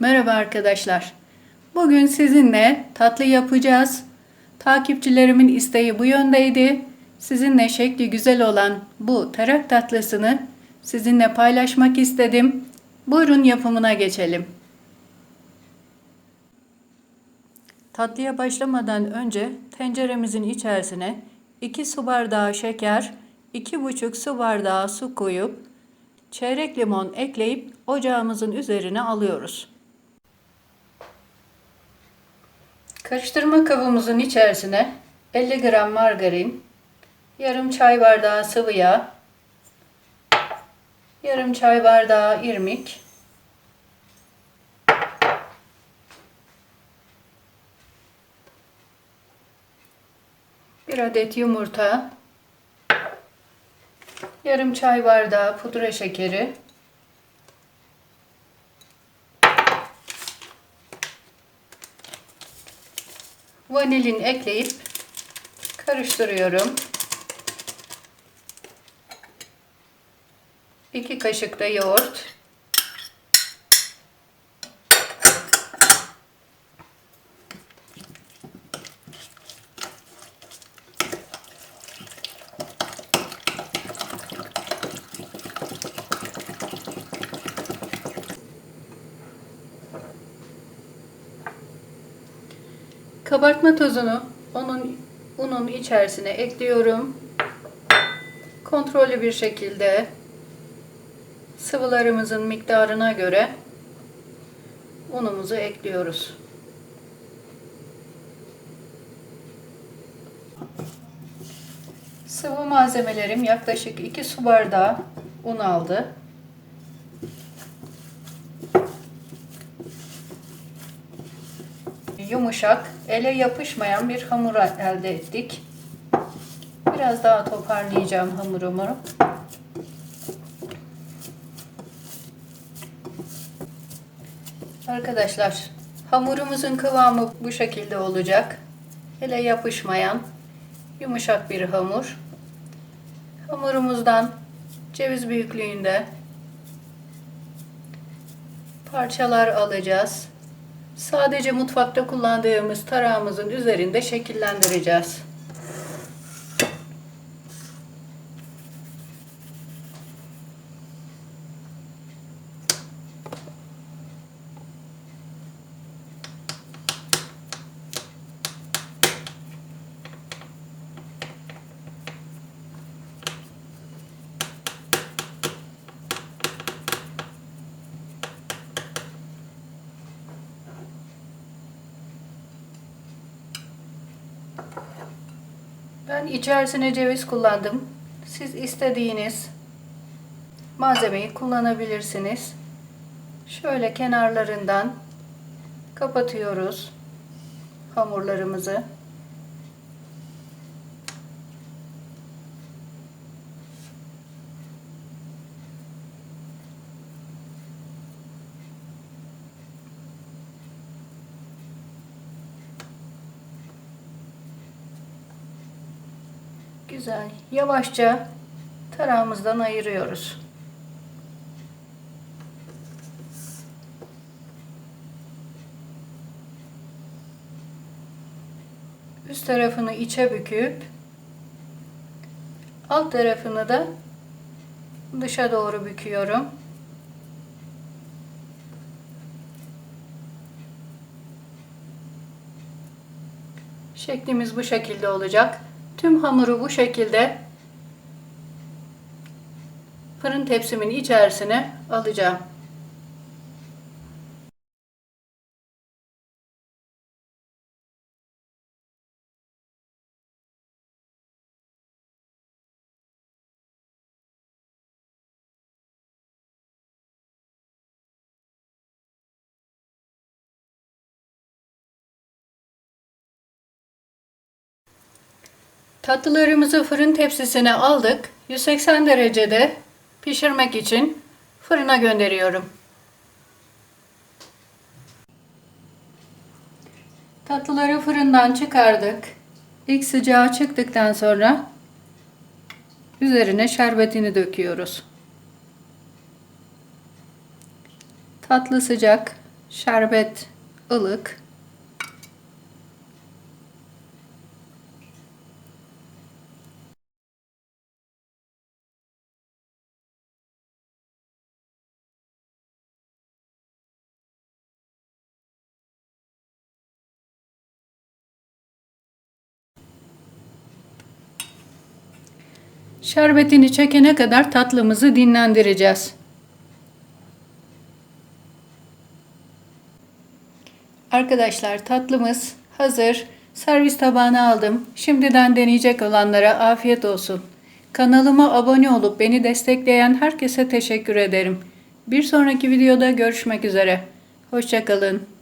Merhaba arkadaşlar. Bugün sizinle tatlı yapacağız. Takipçilerimin isteği bu yöndeydi. Sizinle şekli güzel olan bu tarak tatlısını sizinle paylaşmak istedim. Buyurun yapımına geçelim. Tatlıya başlamadan önce tenceremizin içerisine 2 su bardağı şeker, 2,5 su bardağı su koyup çeyrek limon ekleyip ocağımızın üzerine alıyoruz. Karıştırma kabımızın içerisine 50 gram margarin, yarım çay bardağı sıvı yağ, yarım çay bardağı irmik, bir adet yumurta, yarım çay bardağı pudra şekeri, vanilin ekleyip karıştırıyorum. 2 kaşık da yoğurt. Kabartma tozunu onun unun içerisine ekliyorum. Kontrollü bir şekilde sıvılarımızın miktarına göre unumuzu ekliyoruz. Sıvı malzemelerim yaklaşık 2 su bardağı un aldı. yumuşak, ele yapışmayan bir hamur elde ettik. Biraz daha toparlayacağım hamurumu. Arkadaşlar, hamurumuzun kıvamı bu şekilde olacak. Ele yapışmayan, yumuşak bir hamur. Hamurumuzdan ceviz büyüklüğünde parçalar alacağız. Sadece mutfakta kullandığımız tarağımızın üzerinde şekillendireceğiz. Ben içerisine ceviz kullandım. Siz istediğiniz malzemeyi kullanabilirsiniz. Şöyle kenarlarından kapatıyoruz hamurlarımızı. Güzel. Yavaşça tarağımızdan ayırıyoruz. Üst tarafını içe büküp alt tarafını da dışa doğru büküyorum. Şeklimiz bu şekilde olacak. Tüm hamuru bu şekilde fırın tepsimin içerisine alacağım. Tatlılarımızı fırın tepsisine aldık. 180 derecede pişirmek için fırına gönderiyorum. Tatlıları fırından çıkardık. İlk sıcağı çıktıktan sonra üzerine şerbetini döküyoruz. Tatlı sıcak Şerbet ılık. Şerbetini çekene kadar tatlımızı dinlendireceğiz. Arkadaşlar tatlımız hazır. Servis tabağına aldım. Şimdiden deneyecek olanlara afiyet olsun. Kanalıma abone olup beni destekleyen herkese teşekkür ederim. Bir sonraki videoda görüşmek üzere. Hoşçakalın.